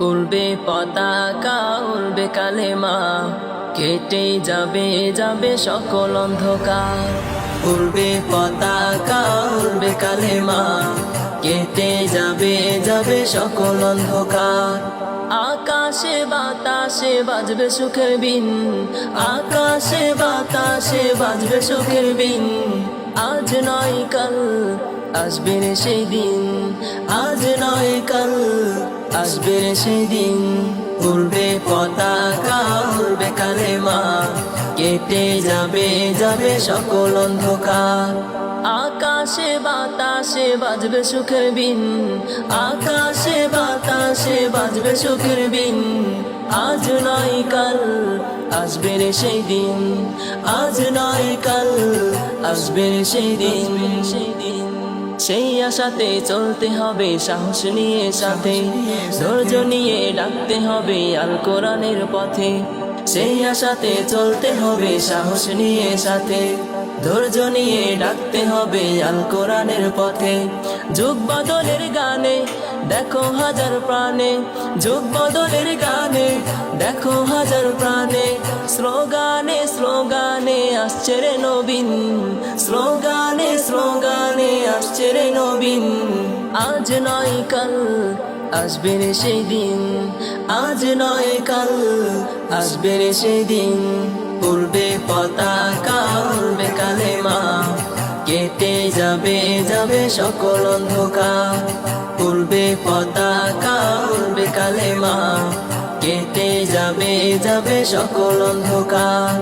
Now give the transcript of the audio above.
উড়বে পতাকা, উড়বে কালেমা। কেটে যাবে যাবে সকল অন্ধকার। উড়বে পতাকা, উড়বে কালেমা। কেটে যাবে যাবে সকল অন্ধকার। আকাশে বাতাসে বাজবে সুখের বিন আকাশে বাতাসে বাজবে সুখের বিন আজ নয় কাল, আসবে সেই দিন। আজ নয় কাল আসবে রে সেই দিন উড়বে পতাকা, উড়বে কালেমা, কেটে যাবে যাবে সকল অন্ধকার। আকাশে বাতাসে বাজবে সুখের বিন, আকাশে বাতাসে বাজবে সুখের বিন। আজ নয় কাল, আসবে রে সেই দিন আজ নয় কাল, আসবে সেই দিন সেই দিন সেই আশাতে চলতে হবে, সাহস নিয়ে সাথে। ধৈর্য নিয়ে ডাকতে হবে আল কোরআনের পথে। সেই আশাতে চলতে হবে, সাহস নিয়ে সাথে। ধৈর্য নিয়ে ডাকতে হবে আল কোরআনের পথে। যুগ বদলের গানে দেখো হাজার প্রাণে। যুগ বদলের গানে দেখো হাজার প্রাণে। স্লোগানে স্লোগানে আসছে রে নবীন, স্লোগানে রে নবীন, আজ নয় কাল, আসবে রে সেই দিন আজ নয় কাল, আসবে রে সেই দিন উড়বে পতাকা, উড়বে কালেমা, কেটে যাবে যাবে সকল অন্ধকার। উড়বে পতাকা, উড়বে কালেমা, কেটে যাবে যাবে সকল অন্ধকার।